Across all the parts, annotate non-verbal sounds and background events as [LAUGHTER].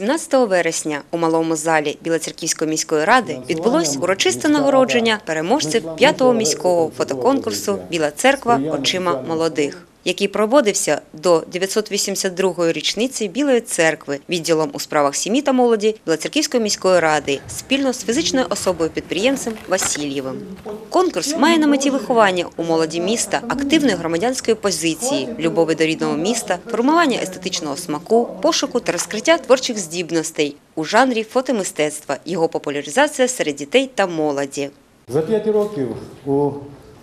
17 вересня у малому залі Білоцерківської міської ради відбулось урочисте нагородження переможців п'ятого міського фотоконкурсу Біла церква. Очима молодих. Який проводився до 982-ї річниці Білої церкви відділом у справах сім'ї та молоді Білоцерківської міської ради спільно з фізичною особою підприємцем Васильєвим. Конкурс має на меті виховання у молоді міста активної громадянської позиції, любові до рідного міста, формування естетичного смаку, пошуку та розкриття творчих здібностей у жанрі фотомистецтва, його популяризація серед дітей та молоді. За 5 років у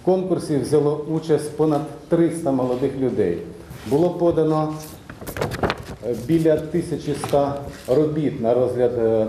конкурсі взяло участь понад 300 молодих людей. Було подано е, біля 1100 робіт на розгляд е,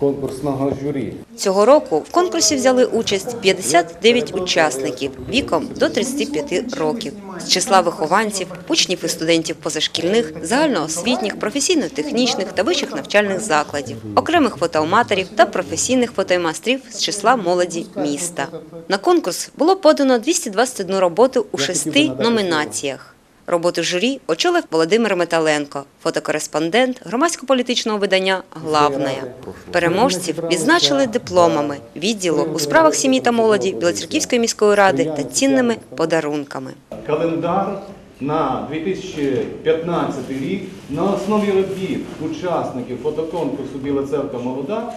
конкурсного журі. Цього року в конкурсі взяли участь 59 учасників віком до 35 років з числа вихованців, учнів і студентів позашкільних, загальноосвітніх, професійно-технічних та вищих навчальних закладів, окремих фотоаматорів та професійних фотомайстрів з числа молоді міста. На конкурс було подано 221 роботу у шести номінаціях. Роботу журі очолив Володимир Металенко, фотокореспондент громадсько-політичного видання «Главная». Переможців відзначили дипломами відділу у справах сім'ї та молоді Білоцерківської міської ради та цінними подарунками. Календар на 2015 рік на основі робіт учасників фотоконкурсу Біла церква молода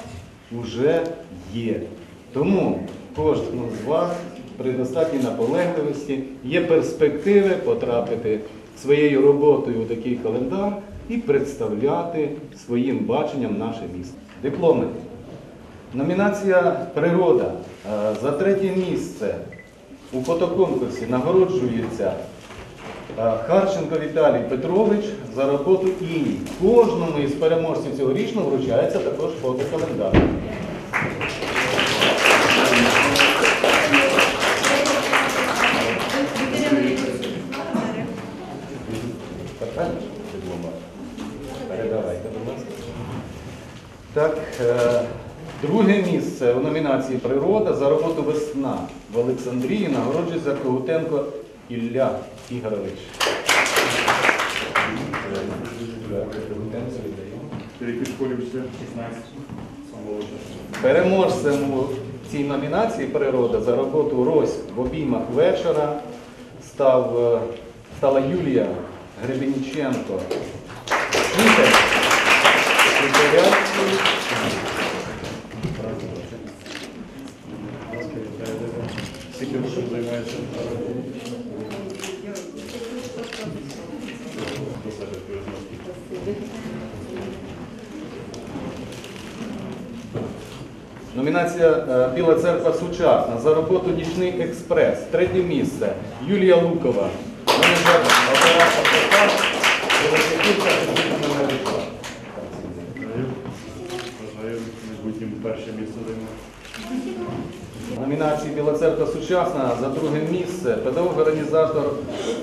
вже є. Тому кожному з вас при достатній наполегливості є перспективи потрапити своєю роботою у такий календар і представляти своїм баченням наше місто. Дипломи. Номінація Природа Е, за третє місце у фотоконкурсі нагороджується е, Харченко Віталій Петрович за роботу Іній. Кожному із переможців цьогорічного вручається також фотокалендар. Місце у номінації Природа за роботу Весна в Олександрії нагороджується Когутенко Ілля Ігорович. Когутенко віддаємо. Ти в якій школі вчився? 16. Самого Переможцем у цій номінації Природа за роботу Рось в обіймах вечора став, е, стала Юлія Гребеніченко. Вітер. Скільки років займаєшся? Номінація е, Біла церква сучасна за роботу Нічний експрес. Третє місце. Юлія Лукова. Менеджер. Бажаю майбутнім перше місце займати. Номінації Біла церква сучасна за друге місце. Педагог-організатор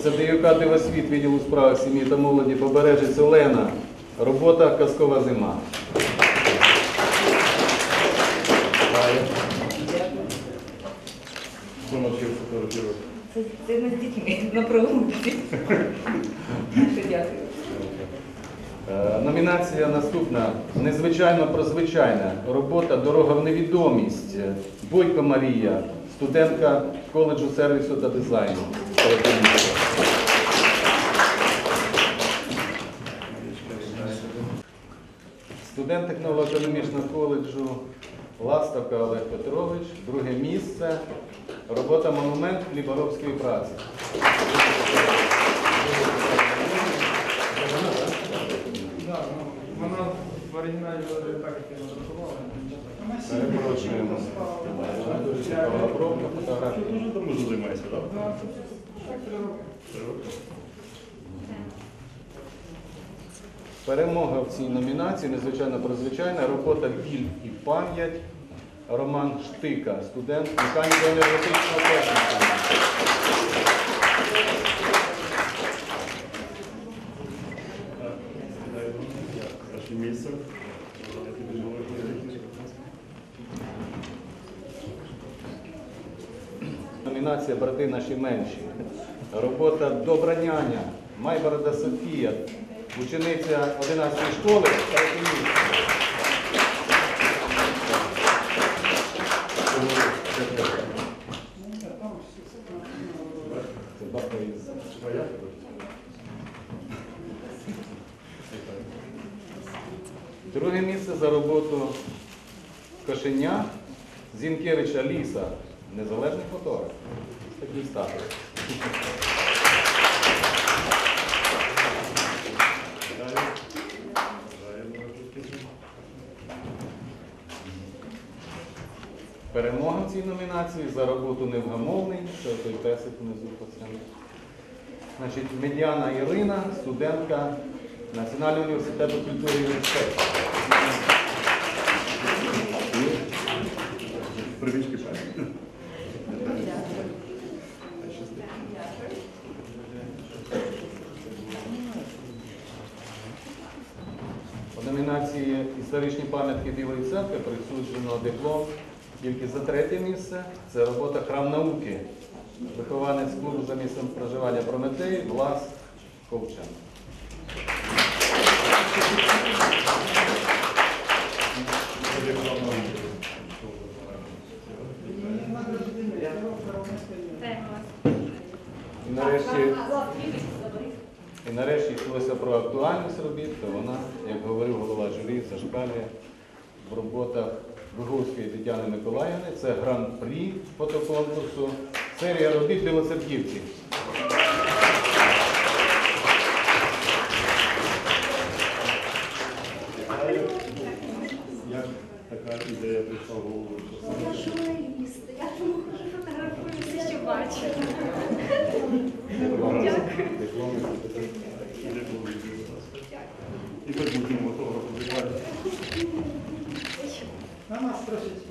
ЦДЮК Дивосвіт відділу справ сім'ї та молоді Побережець Олена. Робота Казкова зима. Це, ми з дітьми на прогулці. [LAUGHS] Дякую. Е, Номінація наступна незвичайно прозвичайна. Робота Дорога в невідомість. Бойко Марія, студентка коледжу сервісу та дизайну. Студент технолого-економічного коледжу Ластовка Олег Петрович. Друге місце. Робота монумент хліборобської праці. Да, ну, вона в оригіналі виглядає так, як я надрукувала. Перепрошуємо. Дуже Ти давно займаєшся, так? Три роки. Три роки. Перемога в цій номінації незвичайно прозвичайна. Робота Біль і пам'ять. Роман Штика, студент механіко-енергетичного техніку. місце. Номінація Брати наші менші. Робота Добра няня, Майборода Софія, учениця 11 школи та Це баба. Друге місце за роботу кошеня Зінкевича Ліса, незалежний фотограф. Такий статус. Перемога в цій номінації за роботу невгамовний, це той песик внизу по. Значить, Медяна Ірина, студентка Національного університету культури і мистецтв. Привічки пані. У номінації Історичні пам'ятки Білої церкви присуджено диплом тільки за третє місце. Це робота Храм науки. Вихованець клубу за місцем проживання Прометей Влас Ковчан. І нарешті, і нарешті йшлося про актуальність робіт, то вона, як говорив голова журі, зашкалює в роботах Виговської Тетяни Миколаївни. Це гран-прі фотоконкурсу, серія робіт білоцерківці. Вітаю. Як така ідея прийшла в голову? Я журналіст, я тому фотографуюся, що бачу. Дипломи. Іде було відео у нас. Так будемо фотографу вітати. На нас трошечки.